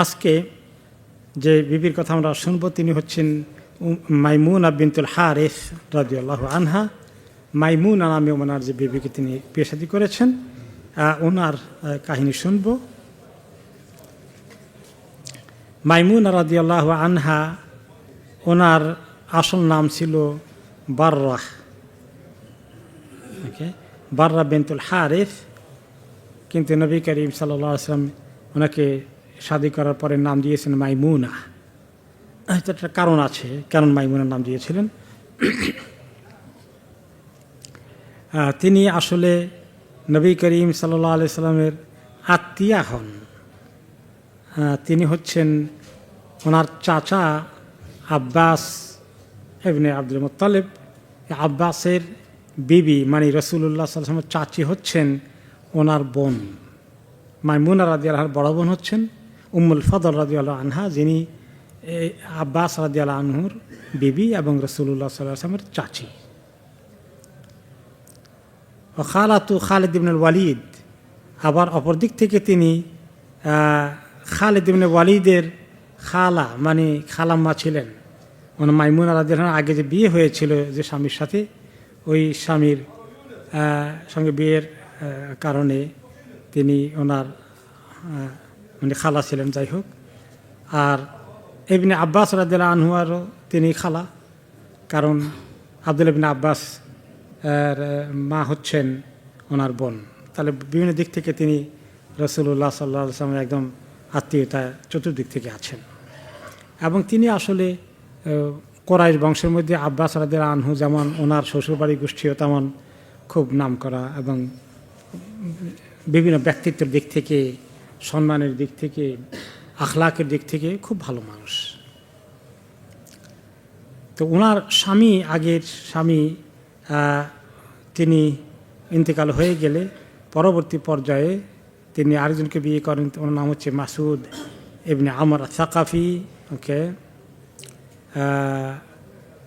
আজকে যে বিবির কথা আমরা শুনব, তিনি হচ্ছেন মাইমুনা বিনতুল হারিস রাজিউল্লাহ আনহা। মাইমুনা নামে ওনার যে বিবিকে তিনি পেশাদি করেছেন ওনার কাহিনী শুনব। মাইমুনা রাজিউল্লাহ আনহা, ওনার আসল নাম ছিল বার্রাহ ওকে বার্রা বিনতুল হারিস, কিন্তু নবী করিম সাল্লাহ আসলাম ওনাকে শাদি করার পরে নাম দিয়েছেন মাইমুনা। একটা কারণ আছে কারণ মাইমুনার নাম দিয়েছিলেন? তিনি আসলে নবী করিম সাল্লাহ আলি সাল্লামের আত্মীয়া হন। তিনি হচ্ছেন ওনার চাচা আব্বাস এবনে আব্দুল মোত্তালেব। এই আব্বাসের বিবি মানে রসুল্লাহ সাল্লামের চাচি হচ্ছেন ওনার বোন। মাইমুনা রাজি আল্লাহর বড় বোন হচ্ছেন। উম্মুল ফদল রাজি আল্লাহ আনহা, যিনি আব্বাস রাজি আল্লাহ আনহুর বিবি এবং রসুল্লাহ সাল্লাহ আসলামের চাচি। ও খালাতু খালেদ ইবনুল ওয়ালিদ, আবার অপর দিক থেকে তিনি খালেদ ইবনে ওয়ালিদের খালা মানে খালাম্মা ছিলেন। ওনার মাইমুনা রাজি আল্লাহর আগে যে বিয়ে হয়েছিল যে স্বামীর সাথে, ওই স্বামীর সঙ্গে বিয়ের কারণে তিনি ওনার মানে খালা ছিলেন, যাই হোক। আর এমনি আব্বাস রাদিল্লা আনহুয়ারও তিনি খালা। কারণ আব্দুল ইবিন আব্বাস মা হচ্ছেন ওনার বোন। তাহলে বিভিন্ন দিক থেকে তিনি রসুল্লাহ সাল্লাহ একদম আত্মীয়তা চতুর্দিক থেকে আছেন। এবং তিনি আসলে কোরাইশ বংশের মধ্যে আব্বাস রাদের আনহু যেমন ওনার শ্বশুরবাড়ি গোষ্ঠীও তেমন খুব নাম করা এবং বিভিন্ন ব্যক্তিত্বের দিক থেকে সম্মানের দিক থেকে, আখলাকের দিক থেকে খুব ভালো মানুষ। তো ওনার স্বামী, আগের স্বামী তিনি ইন্তেকাল হয়ে গেলে পরবর্তী পর্যায়ে তিনি আরেকজনকে বিয়ে করেন, ওনার নাম হচ্ছে মাসুদ এমনি আমর সাকাফি ওকে?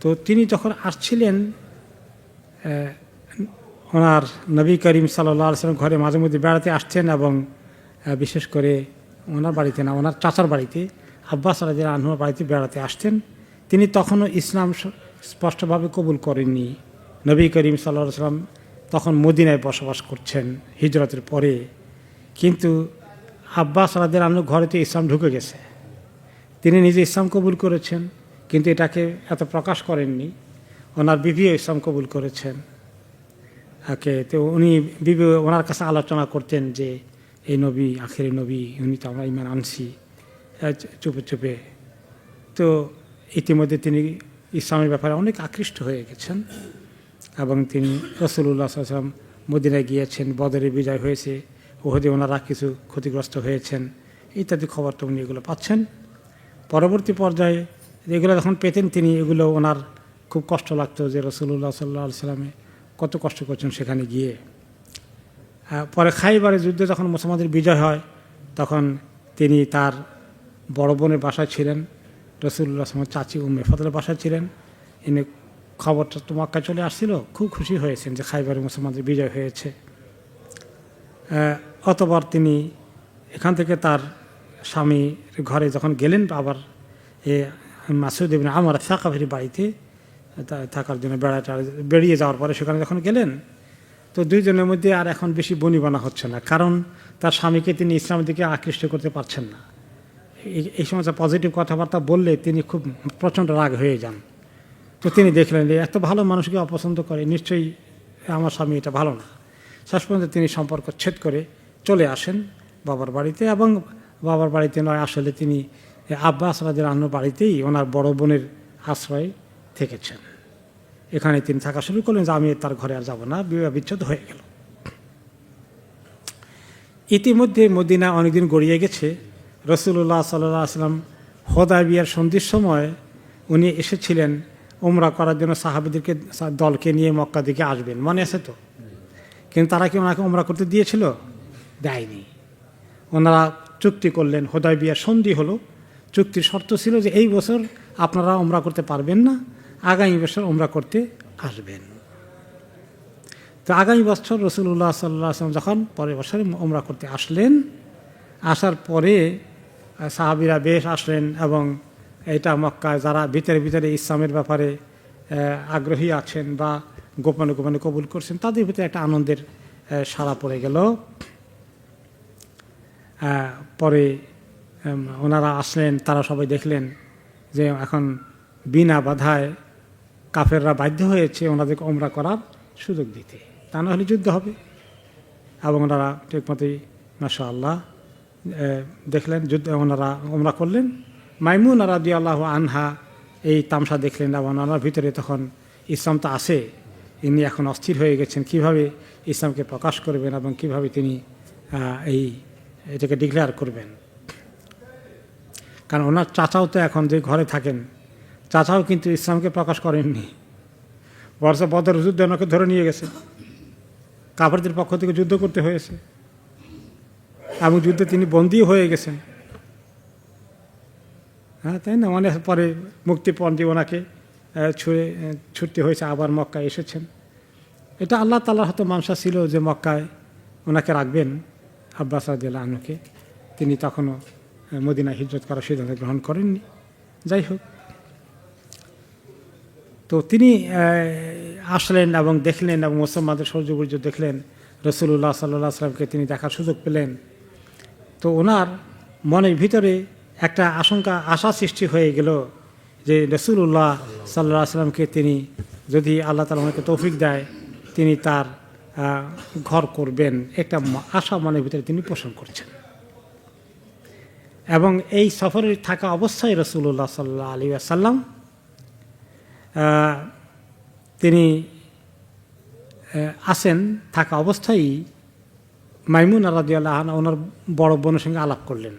তো তিনি যখন আসছিলেন ওনার নবী করিম সাল্লাহ সাল্লাম ঘরে মাঝে মধ্যে বেড়াতে আসছেন এবং বিশেষ করে ওনার বাড়িতে না, ওনার চাচার বাড়িতে, আব্বাস রাজিয়া আনহুর বাড়িতে বেড়াতে আসতেন। তিনি তখনও ইসলাম স্পষ্টভাবে কবুল করেননি। নবী করিম সাল্লাহ সাল্লাম তখন মদিনায় বসবাস করছেন, হিজরতের পরে। কিন্তু আব্বাস রাদের আনহু ঘরেতে ইসলাম ঢুকে গেছে। তিনি নিজে ইসলাম কবুল করেছেন, কিন্তু এটাকে এত প্রকাশ করেননি। ওনার বিবিও ইসলাম কবুল করেছেন। ওকে তো উনি বিবি ওনার কাছে আলোচনা করতেন যে এই নবী, আখেরি নবী, উনি তো আমরা ইমান আনছি। চুপে চুপে। তো ইতিমধ্যে তিনি ইসলামের ব্যাপারে অনেক আকৃষ্ট হয়ে গেছেন এবং তিনি রসুল্লাহ সাল্লাম মদিনায় গিয়েছেন, বদরে বিজয় হয়েছে ওহদে ওনারা কিছু ক্ষতিগ্রস্ত হয়েছেন, ইত্যাদি খবর তো উনি এগুলো পাচ্ছেন। পরবর্তী পর্যায়ে এগুলো যখন পেতেন তিনি, এগুলো ওনার খুব কষ্ট লাগতো যে রসুল্লাহ সাল্লাহ সাল্লামে কত কষ্ট করছেন সেখানে গিয়ে। পরে খাইবারের যুদ্ধে যখন মুসলমানদের বিজয় হয়, তখন তিনি তার বড় বোনের বাসায় ছিলেন রসুল্লাহ আসলামের চাচি উম্মে ফতলের বাসায় ছিলেন। ইনি খবরটা তো মক্কায় চলে আসছিল, খুব খুশি হয়েছেন যে খাইবারে মুসলমানদের বিজয় হয়েছে। অতবার তিনি এখান থেকে তার স্বামীর ঘরে যখন গেলেন, আবার এ মাসুদ আমার সাকাফির বাড়িতে থাকার জন্য বেড়াটা বেরিয়ে যাওয়ার পরে সেখানে যখন গেলেন তো দুইজনের মধ্যে আর এখন বেশি বনিবানা হচ্ছে না, কারণ তার স্বামীকে তিনি ইসলামের দিকে আকৃষ্ট করতে পারছেন না। এই- সমস্ত পজিটিভ কথাবার্তা বললে তিনি খুব প্রচণ্ড রাগ হয়ে যান। তো তিনি দেখলেন এত ভালো মানুষকে অপছন্দ করে, নিশ্চয়ই আমার স্বামী এটা ভালো না। শেষ পর্যন্ত তিনি সম্পর্ক ছেদ করে চলে আসেন বাবার বাড়িতে এবং বাবার বাড়িতে নয়, আসলে তিনি আব্বাস রাজের আন্ন বাড়িতেই ওনার বড় বোনের আশ্রয় থেকেছেন। এখানে তিনি থাকা শুরু করলেন যে আমি তার ঘরে আর যাব না, বিবাহ বিচ্ছেদ হয়ে গেল। ইতিমধ্যে মদিনা অনেকদিন গড়িয়ে গেছে। রসুল্লাহ সাল্লাহ আসলাম হদাবিয়ার সন্ধির সময় উনি এসেছিলেন ওমরা করার জন্য সাহাবিদেরকে দলকে নিয়ে মক্কা দিকে আসবেন। মনে আছে তো? কিন্তু তারা কি ওনাকে ওমরা করতে দিয়েছিল? দেয়নি। ওনারা চুক্তি করলেন হোদাই বিয়ার সন্ধি হলো। চুক্তির শর্ত ছিল যে এই বছর আপনারা ওমরা করতে পারবেন না আগামী বছর ওমরা করতে আসবেন। তো আগামী বছর রসুল্লাহ সাল্লাহ আসলাম যখন পরের বছরে ওমরা করতে আসলেন, আসার পরে সাহাবিরা বেশ আসলেন এবং এটা মক্কায় যারা ভিতরে ভিতরে ইসলামের ব্যাপারে আগ্রহী আছেন বা গোপনে গোপনে কবুল করছেন, তাদের ভিতরে একটা আনন্দের সাড়া পড়ে গেল। পরে ওনারা আসলেন, তারা সবাই দেখলেন যে এখন বিনা বাধায় কাফেররা বাধ্য হয়েছে ওনাদেরকে ওমরা করার সুযোগ দিতে। তা না হলে যুদ্ধ হবে। এবং ওনারা ঠিকমতোই মাসা আল্লাহ দেখলেন, যুদ্ধ, ওনারা ওমরা করলেন। মাইমুন রাদি আল্লাহ আনহা এই তামসা দেখলেন এবং ওনার ভিতরে তখন ইসলাম তো আসে ইনি এখন অস্থির হয়ে গেছেন। কীভাবে ইসলামকে প্রকাশ করবেন এবং কীভাবে তিনি এই, এটাকে ডিক্লেয়ার করবেন? কারণ ওনার চাচাও তো এখন যে ঘরে থাকেন চাচাও কিন্তু ইসলামকে প্রকাশ করেননি। বর্ষ বদর যুদ্ধে ওনাকে ধরে নিয়ে গেছে। কাপড়দের পক্ষ থেকে যুদ্ধ করতে হয়েছে। এবং যুদ্ধে তিনি বন্দী হয়ে গেছেন। হ্যাঁ তাই না? অনেক পরে মুক্তিপণ দিয়ে ওনাকে ছুঁড়ে ছুটতে হয়েছে, আবার মক্কায় এসেছেন। এটা আল্লাহ তাল্লাহ হয়তো মানসা ছিল যে মক্কায় ওনাকে রাখবেন। আব্বাস রাদিয়াল্লাহু আনহুকে। তিনি তখনও মদিনা হিজরত করার সিদ্ধান্ত গ্রহণ করেননি। যাই হোক। তো তিনি আসলেন এবং দেখলেন এবং মুসলমানদের সৌর্যবর্য দেখলেন। রসুল্লাহ সাল্লাহ আসলামকে তিনি দেখার সুযোগ পেলেন। তো ওনার মনের ভিতরে একটা আশঙ্কা, আশা সৃষ্টি হয়ে গেল যে রসুল্লাহ সাল্লাহ আসলামকে তিনি যদি আল্লাহ তালা ওনাকে তৌফিক দেয়, তিনি তার ঘর করবেন। একটা আশা মনের ভিতরে তিনি পোষণ করছেন। এবং এই সফরে থাকা অবস্থায় রসুল্লাহ সাল্লাহ আলী আসাল্লাম তিনি আসেন থাকা অবস্থায় মাইমুন আনহা ওনার বড় বোনের সঙ্গে আলাপ করলেন।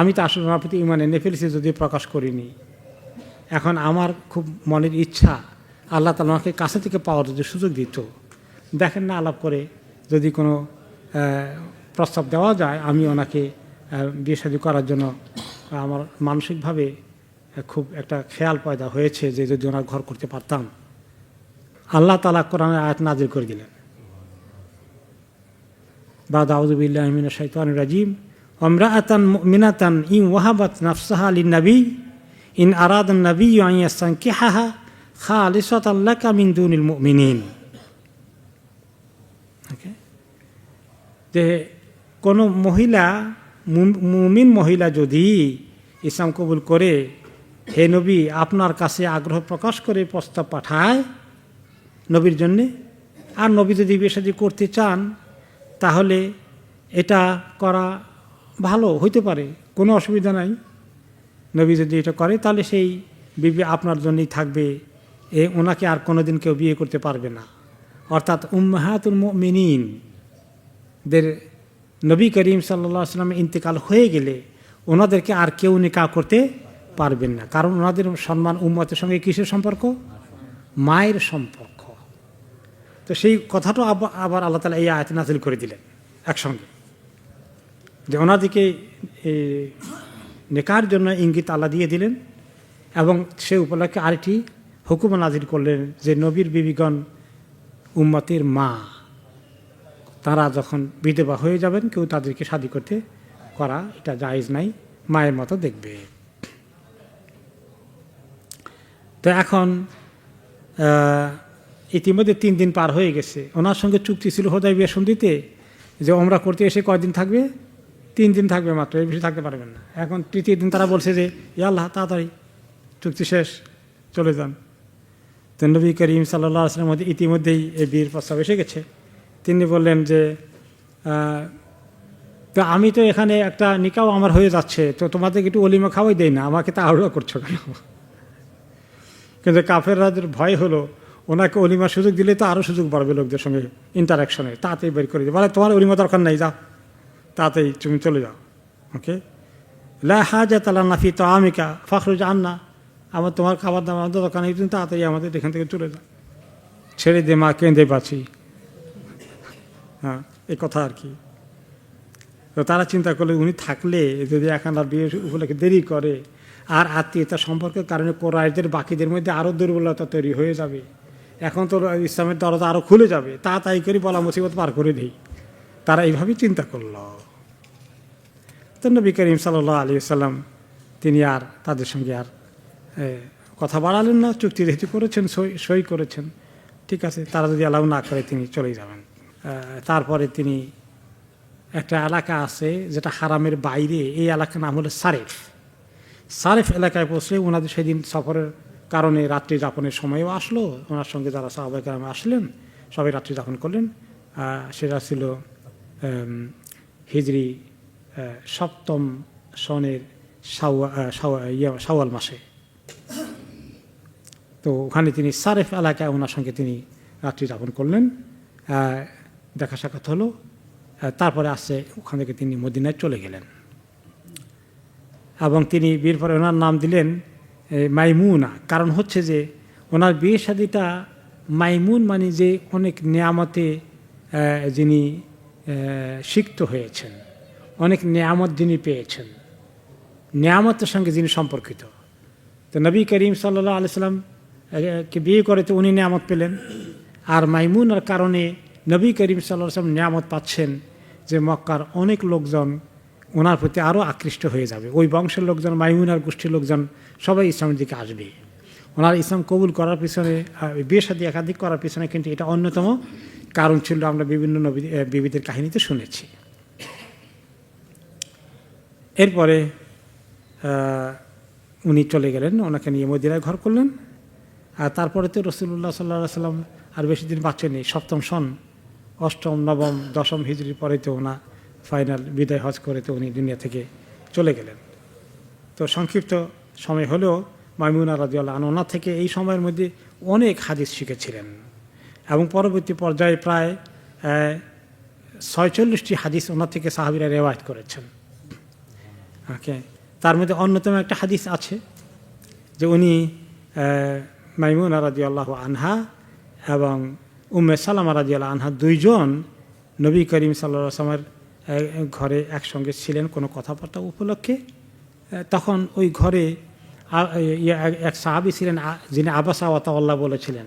আমি তো আসলে ওনার প্রতি ইমান এনে ফেলেছি যদি প্রকাশ করিনি। এখন আমার খুব মনের ইচ্ছা, আল্লাহ তালা আমাকে কাছে থেকে পাওয়ার যদি সুযোগ দিত, দেখেন না আলাপ করে যদি কোনো প্রস্তাব দেওয়া যায়, আমি ওনাকে বিয়ে শাদী করার জন্য আমার মানসিকভাবে খুব একটা খেয়াল পয়দা হয়েছে যে যদি ওনার ঘর করতে পারতাম। আল্লাহ তালা কোরআনের আয়াত নাজির করে দিলেন। বা দাউদুবিল্লাহমিন শৈতান রাজিম। অমরাতান মিনাতান ইম ওয়াহাবাত নাফসাহা আলী নবী ইন আরাদ নবী ইয়াসান কেহাহা খা আলিসাত আল্লাহ কামিন দুনিল মিনিন যে কোনো মহিলা মুমিন মহিলা যদি ইসলাম কবুল করে হে নবী, আপনার কাছে আগ্রহ প্রকাশ করে প্রস্তাব পাঠায় নবীর জন্যে। আর নবী যদি বিয়ে করতে চান, তাহলে এটা করা ভালো, হইতে পারে, কোনো অসুবিধা নাই। নবী যদি এটা করে, তাহলে সেই বিবি আপনার জন্যই থাকবে। এ, ওনাকে আর কোনোদিন কেউ বিয়ে করতে পারবে না। অর্থাৎ উম্মাহাতুল মিনীন দের নবী করিম সাল্লা সাল্লামের ইন্তেকাল হয়ে গেলে ওনাদেরকে আর কেউ নিকা করতে পারবেন না। কারণ ওনাদের সম্মান উম্মতের সঙ্গে কিসের সম্পর্ক? মায়ের সম্পর্ক। তো সেই কথাটা আবার আল্লাহ তালা এই আয়াত নাজিল করে দিলেন একসঙ্গে। যে ওনাদিকে নেকার জন্য ইঙ্গিত আল্লাহ দিয়ে দিলেন এবং সে উপলক্ষে আরেকটি হুকুম নাজির করলেন যে নবীর বিবিগণ উম্মতের মা, তারা যখন বিধবা হয়ে যাবেন, কেউ তাদেরকে শাদি করতে করা এটা জায়েজ নাই, মায়ের মতো দেখবে। তো এখন ইতিমধ্যে তিন দিন পার হয়ে গেছে। ওনার সঙ্গে চুক্তি ছিল হোদাই বিয়ে সন্ধিতে যে ওমরা করতে এসে কয়দিন থাকবে? তিন দিন থাকবে মাত্র এর বেশি থাকতে পারবেন না। এখন তৃতীয় দিন তারা বলছে যে ইয়াল্লাহ তাড়াতাড়ি চুক্তি শেষ চলে যান। তো নবী করিম সাল্লাহ আসলামের মধ্যে ইতিমধ্যেই এই বিয়ের প্রস্তাব এসে গেছে। তিনি বললেন যে আহ, তো আমি তো এখানে একটা নিকাও আমার হয়ে যাচ্ছে তো তোমাদেরকে একটু অলিমা খাওয়াই দেয় না আমাকে তা আড়ুয়া করছ কেন? কিন্তু কাফের রাজের ভয় হলো, ওনাকে অলিমার সুযোগ দিলে তো আরও সুযোগ বাড়বে লোকদের সঙ্গে ইন্টারাকশনে তাতেই বের করে দিবে। তোমার অলিমা দরকার নেই, যাও। তাতেই তুমি চলে যাও। ওকে? লা হাজা তালা নাফি তো আমিকা ফখরুজ আন্না। আমার তোমার খাবার দাবার আমাদের দরকার নেই, তুমি তাড়াতাড়ি আমাদের এখান থেকে চলে যাও। ছেড়ে দে মা, কেঁদে পাচ্ছি হ্যাঁ এই কথা আর কি। তো তারা চিন্তা করলে, উনি থাকলে যদি এখন আর বিয়ে উপলক্ষে দেরি করে আর আত্মীয়তা সম্পর্কের কারণে কোরআদের বাকিদের মধ্যে আরও দুর্বলতা তৈরি হয়ে যাবে। এখন তো ইসলামের দরজা আরও খুলে যাবে। তা তাই করে বলা মুসিবত পার করে দেই। তারা এইভাবেই চিন্তা করল। তো নবী করিম সাল্লাহ আলী সাল্লাম তিনি আর তাদের সঙ্গে আর কথা বাড়ালেন না, চুক্তি যেহেতু করেছেন, সই সই করেছেন। ঠিক আছে, তারা যদি অ্যালাউ না করে তিনি চলে যাবেন। তারপরে তিনি একটা এলাকা আছে যেটা হারামের বাইরে, এই এলাকার নাম হলো সারেফ। সারেফ এলাকায় পৌঁছলে ওনাদের সেদিন সফরের কারণে রাত্রি যাপনের সময়ও আসলো। ওনার সঙ্গে যারা সাহবাইকার আসলেন সবাই রাত্রি যাপন করলেন। সেটা ছিল হিজরি সপ্তম সনের ইয়া, মাসে। তো ওখানে তিনি সারেফ এলাকায় ওনার সঙ্গে তিনি রাত্রি যাপন করলেন। দেখা সাক্ষাৎ হলো। তারপরে আসছে ওখান থেকে তিনি মদিনায় চলে গেলেন। এবং তিনি বিয়ের পরে ওনার নাম দিলেন মাইমুনা। কারণ হচ্ছে যে, ওনার বিয়ে শাদিটা মাইমুন মানে যে অনেক নিয়ামতে যিনি সিক্ত হয়েছেন। অনেক নিয়ামত যিনি পেয়েছেন। নিয়ামতের সঙ্গে যিনি সম্পর্কিত। তো নবী করিম সাল্লাহ আলিয়াল্লাম কে বিয়ে করে তো উনি নিয়ামত পেলেন। আর মাইমুনার কারণে নবী করিম সাল্লাহ সাল্লাম নিয়ামত পাচ্ছেন যে মক্কার অনেক লোকজন ওনার প্রতি আরও আকৃষ্ট হয়ে যাবে। ওই বংশের লোকজন মাইমুনার গোষ্ঠীর লোকজন সবাই ইসলামের দিকে আসবে। ওনার ইসলাম কবুল করার পিছনে আহ, বিয়ে সাথে একাধিক করার পিছনে কিন্তু এটা অন্যতম কারণ ছিল আমরা বিভিন্ন নবী বিবিদের কাহিনীতে শুনেছি। এরপরে উনি চলে গেলেন ওনাকে নিয়ে মদিনায় ঘর করলেন। আর তারপরে তো রসুল্লাহ সাল্লাহ সাল্লাম আর বেশি দিন বাঁচেনি সপ্তম সন অষ্টম নবম দশম হিজড়ির পরে তো ওনা ফাইনাল বিদায় হজ করে তো উনি দুনিয়া থেকে চলে গেলেন। তো সংক্ষিপ্ত সময় হলেও মাইমুনা রাজিউল্লাহ আন ওনার থেকে এই সময়ের মধ্যে অনেক হাদিস শিখেছিলেন এবং পরবর্তী পর্যায়ে প্রায় ছয়চল্লিশটি হাদিস ওনার থেকে সাহাবিরা রেওয়ায়ত করেছেন। ওকে? তার মধ্যে অন্যতম একটা হাদিস আছে যে উনি মাইমুনা রাজি আল্লাহ আনহা এবং উম্মে সালামা রাজি আল্লাহ আনহা দুইজন নবী করিম সাল্লা আসলামের ঘরে একসঙ্গে ছিলেন কোনো কথাবার্তা উপলক্ষে তখন ওই ঘরে ইয়ে, এক- সাহাবি ছিলেন যিনি আবাসা ওয়াতাল্লাহ বলেছিলেন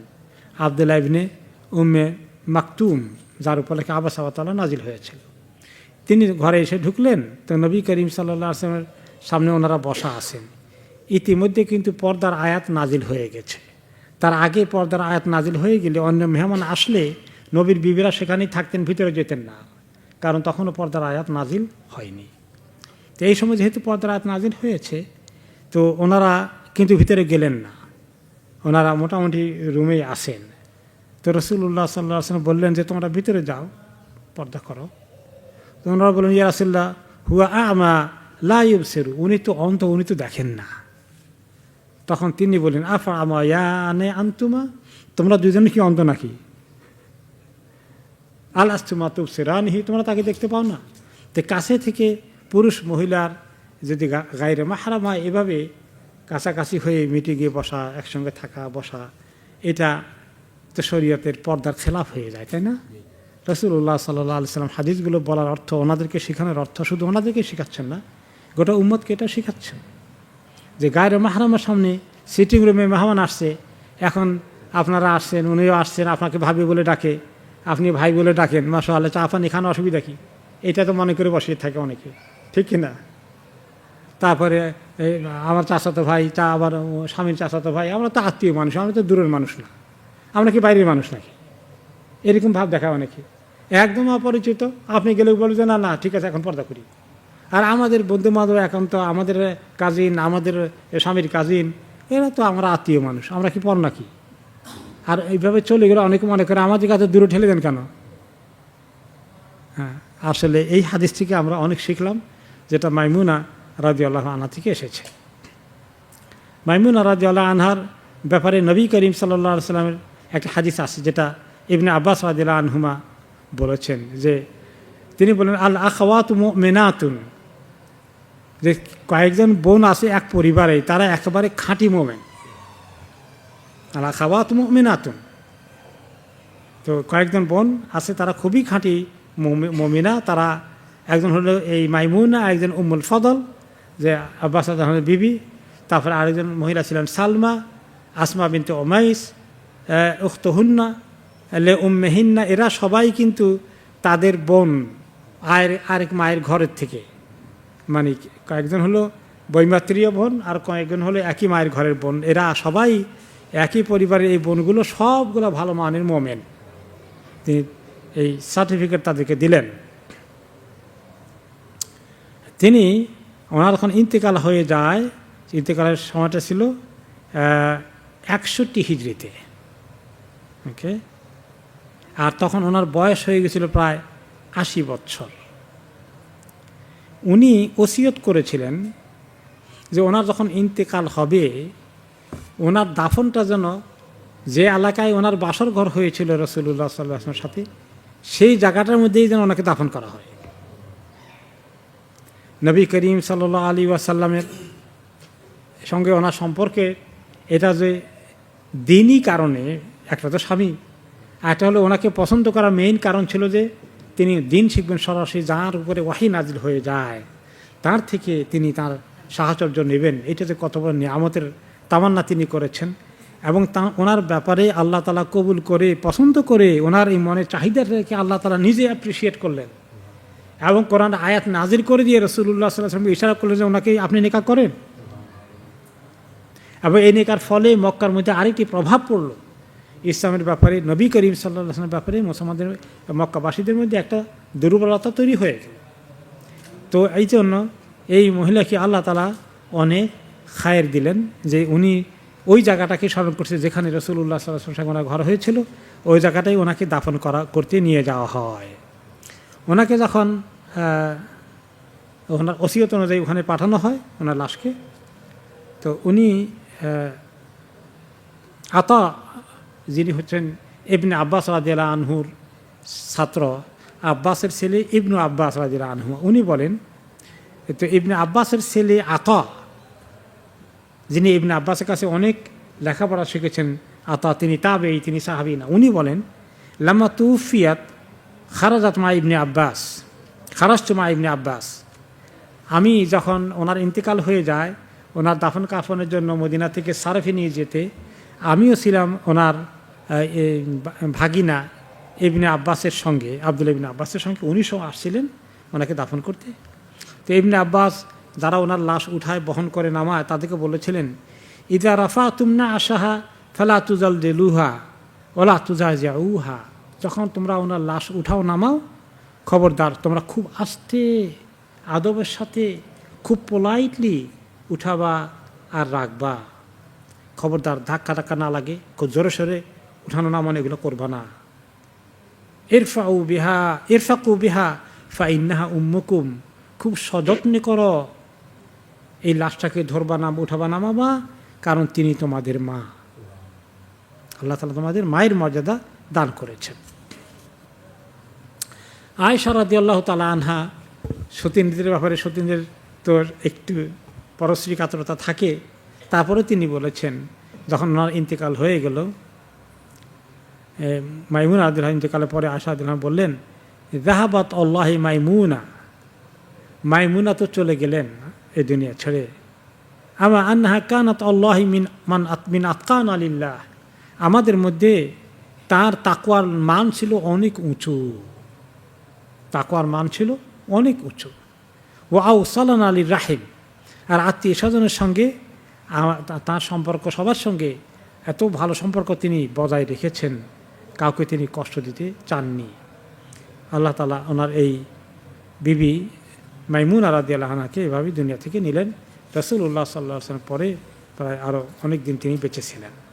আবদুল্লাহ ইবনে উম্মে মাকতুম যার উপলক্ষে আবাসা ওয়াতাল্লাহ নাজিল হয়েছিল। তিনি ঘরে এসে ঢুকলেন তো নবী করিম সাল্লাহ আসলামের সামনে ওনারা বসা আছেন। ইতিমধ্যে কিন্তু পর্দার আয়াত নাজিল হয়ে গেছে। তার আগে পর্দার আয়াত নাজিল হয়ে গেলে অন্য মেহমান আসলে নবীর বিবিরা সেখানেই থাকতেন ভিতরে যেতেন না। কারণ তখনও পর্দার আয়াত নাজিল হয়নি। তো এই সময় যেহেতু পর্দার আয়াত নাজিল হয়েছে, তো ওনারা কিন্তু ভিতরে গেলেন না। ওনারা মোটামুটি রুমেই আসেন তো রসুল্লাহ সাল্লাহ আসলাম বললেন যে, তোমরা ভিতরে যাও, পর্দা করো। তো ওনারা বললেন, ইয়া রাসুল্লাহ হুয়া আমা লাইব সেরু উনি তো অন্ত, উনি তো দেখেন না। তখন তিনি বললেন, আফা আমা ইয়ানে আন্তুমা? তোমরা দুজনে কি অন্ত নাকি? আল আস্তুমা তুব সেরানহি তোমরা তাকে দেখতে পাও না। তো কাছে থেকে পুরুষ মহিলার যদি গায়ের মাহারাম হয়, এভাবে কাছাকাছি হয়ে মিটে গিয়ে বসা, একসঙ্গে থাকা, বসা, এটা তো শরীয়তের পর্দার খেলাফ হয়ে যায়, তাই না? রসুল্লাহ সাল্লাহ সাল্লাম হাদিসগুলো বলার অর্থ, ওনাদেরকে শেখানোর অর্থ শুধু ওনাদেরকে শেখাচ্ছেন না, গোটা উম্মতকে এটা শেখাচ্ছেন। যে গায়ের মাহারামের সামনে সিটিং রুমে মেহমান আসছে, এখন আপনারা আসছেন, উনিও আসছেন, আপনাকে ভাবি বলে ডাকে। আপনি ভাই বলে ডাকেন মাসা আল্লাহ চা পানি খান, অসুবিধা কি? এটা তো মনে করে বসিয়ে থাকে অনেকে, ঠিক কি না? তারপরে আমার চাচাতো ভাই, চা আবার স্বামীর চাচাতো ভাই, আমরা তো আত্মীয় মানুষ, আমরা তো দূরের মানুষ না। আমরা কি বাইরের মানুষ নাকি? এরকম ভাব দেখা অনেকে। একদম অপরিচিত, আপনি গেলে বলে যে, না না, ঠিক আছে, এখন পর্দা করি। আর আমাদের বন্ধু বান্ধব এখন তো আমাদের কাজিন আমাদের স্বামীর কাজিন এরা তো আমরা আত্মীয় মানুষ, আমরা কি পর নাকি? আর এইভাবে চলে গেলে অনেকে মনে করে, আমাদের কাছে দূরে ঠেলে দেন কেন? হ্যাঁ আসলে এই হাদিস থেকে আমরা অনেক শিখলাম যেটা মাইমুনা রাজি আল্লাহ আনহা থেকে এসেছে। মাইমুনা রাজি আল্লাহ আনহার ব্যাপারে নবী করিম সাল্লাহ সাল্লামের একটা হাদিস আছে যেটা ইবনে আব্বাস রাজিল্লা আনহুমা বলেছেন যে তিনি বলেন, আল আখাওয়াত মেনাতুন যে কয়েকজন বোন আছে এক পরিবারে, তারা একেবারে খাঁটি মোমেন। আল আখাওয়াত মেনাতুন তো কয়েকজন বোন আছে, তারা খুবই খাঁটি মমি- মমিনা। তারা একজন হলো এই মাইমুনা, একজন উম্মুল ফদল, যে আব্বাস আহমেদ বিবি। তারপরে আরেকজন মহিলা ছিলেন সালমা, আসমা বিনতে ওমাইস উখতহুন্না, লে উম্মেহিন্না। এরা সবাই কিন্তু তাদের বোন, আয়ের, আরেক মায়ের ঘরের থেকে। মানে কয়েকজন হলো বৈমাত্রীয় বোন আর কয়েকজন হলো একই মায়ের ঘরের বোন। এরা সবাই একই পরিবারের এই বোনগুলো সবগুলো ভালো মানের মোমেন। তিনি এই সার্টিফিকেট তাদেরকে দিলেন। তিনি ওনার যখন ইন্তেকাল হয়ে যায়, ইন্তেকালের সময়টা ছিল একষট্টি হিজড়িতে। ওকে? আর তখন ওনার বয়স হয়ে গেছিল প্রায় আশি বছর। উনি ওসিয়ত করেছিলেন যে ওনার যখন ইন্তেকাল হবে ওনার দাফনটা যেন যে এলাকায় ওনার বাসর ঘর হয়েছিল রসুল্লাহ সাল্লাহামের সাথে, সেই জায়গাটার মধ্যেই যেন ওনাকে দাফন করা হয়। নবী করিম সাল্লাহ আলী ওয়াসাল্লামের সঙ্গে ওনার সম্পর্কে এটা যে দিনই কারণে, একটা তো স্বামী একটা হলো ওনাকে পছন্দ করার মেইন কারণ ছিল যে তিনি দিন শিখবেন সরাসরি যার উপরে ওয়াহি নাজিল হয়ে যায়, তার থেকে তিনি তার সাহচর্য নেবেন। এটা যে কত বড় নিয়ামতের তামান্না তিনি করেছেন এবং তা ওনার ব্যাপারে আল্লাহ তালা কবুল করে, পছন্দ করে ওনার এই মনের চাহিদাটাকে আল্লাহ তালা নিজে অ্যাপ্রিসিয়েট করলেন। এবং কোরআন আয়াত নাজির করে দিয়ে রসুল্লাহ সাল্লাহ ইশারা করলেন যে ওনাকে আপনি নেকা করেন। এবং এই নেকার ফলে মক্কার মধ্যে আরেকটি প্রভাব পড়ল। ইসলামের ব্যাপারে, নবী করিম সাল্লাহামের ব্যাপারে মুসলমানদের, মক্কাবাসীদের মধ্যে একটা দুর্বলতা তৈরি হয়ে গেল। তো এই জন্য এই মহিলাকে আল্লাহ তালা অনেক খায়ের দিলেন যে উনি ওই জায়গাটাকে স্মরণ করছে যেখানে রসুল্লাহ সাল্লাহ ওনার ঘর হয়েছিল, ওই জায়গাটাই ওনাকে দাফন করা, করতে নিয়ে যাওয়া হয়। ওনাকে যখন ওনার ওসিয়ত অনুযায়ী ওখানে পাঠানো হয়, ওনার লাশকে, তো উনি আতা, যিনি হচ্ছেন ইবনে আব্বাস রাজিয়ালা আনহুর ছাত্র, আব্বাসের ছেলে ইবনু আব্বাস রাজিয়ালা আনহু, উনি বলেন, তো ইবনে আব্বাসের ছেলে আতা যিনি ইবনে আব্বাসের কাছে অনেক লেখাপড়া শিখেছেন, আতা তিনি তাবেই তিনি সাহাবি না উনি বলেন, লাম্মা তুফিয়াত খারাজাত মা ইবনে আব্বাস খারাজ মা ইবনে আব্বাস। আমি যখন ওনার ইন্তেকাল হয়ে যায়, ওনার দাফন কাফনের জন্য মদিনা থেকে সারফে নিয়ে যেতে, আমিও ছিলাম ওনার ভাগিনা ইবনে আব্বাসের সঙ্গে আবদুল ইবনে আব্বাসের সঙ্গে। উনি আসছিলেন ওনাকে দাফন করতে। তো ইবনে আব্বাস যারা ওনার লাশ উঠায় বহন করে নামায়, তাদেরকে বলেছিলেন, ইদা রাফা তুমনা আশাহা ফেলা তুজাল যে লুহা ওলা তুজা যা উহা যখন তোমরা ওনার লাশ উঠাও, নামাও, খবরদার, তোমরা খুব আস্তে, আদবের সাথে, খুব পোলাইটলি উঠাবা আর রাখবা। খবরদার, ধাক্কা ধাক্কা না লাগে, খুব জোরে সোরে উঠানো, নামানো, এগুলো করবা না। ইরফা উ বিহা, ইরফাকু বিহা ফা ইন্নাহা উম্মুকুম, খুব সযত্নে করো এই লাশটাকে ধরবা নাম উঠাবা নামাবা কারণ তিনি তোমাদের মা। আল্লাহ তালা তোমাদের মায়ের মর্যাদা দান করেছেন। আয়সা রাদি আল্লাহ তালা আনহা, সতীন্দ্রের ব্যাপারে সতীন্দ্রের তোর একটু পরশ্রী কাতরতা থাকে, তারপরে তিনি বলেছেন, যখন ওনার ইন্তেকাল হয়ে গেল মাইমুন আদুল্লাহ ইন্তেকালের পরে আশা আদুল্লাহ বললেন জাহাবাত আল্লাহ মাইমুনা। মাইমুনা তো চলে গেলেন। এই দুনিয়া ছেড়ে। আমা আন্নাহা কানাত আল্লাহ মিন, মান মিন আতকান আলিল্লাহ আমাদের মধ্যে তার তাকুয়ার মান ছিল অনেক উঁচু। তাকুয়ার মান ছিল অনেক উঁচু। ও আউ সালান আলী রাহিম আর আত্মীয় স্বজনের সঙ্গে তার সম্পর্ক, সবার সঙ্গে এত ভালো সম্পর্ক তিনি বজায় রেখেছেন, কাউকে তিনি কষ্ট দিতে চাননি। আল্লাহ তালা ওনার এই বিবি মাইমুন আলাদি আল্লাহনাকে এভাবেই দুনিয়া থেকে নিলেন। রসুল রসুল্লাহ সাল্লাহ পরে প্রায় আরও অনেক দিন তিনি বেঁচে ছিলেন।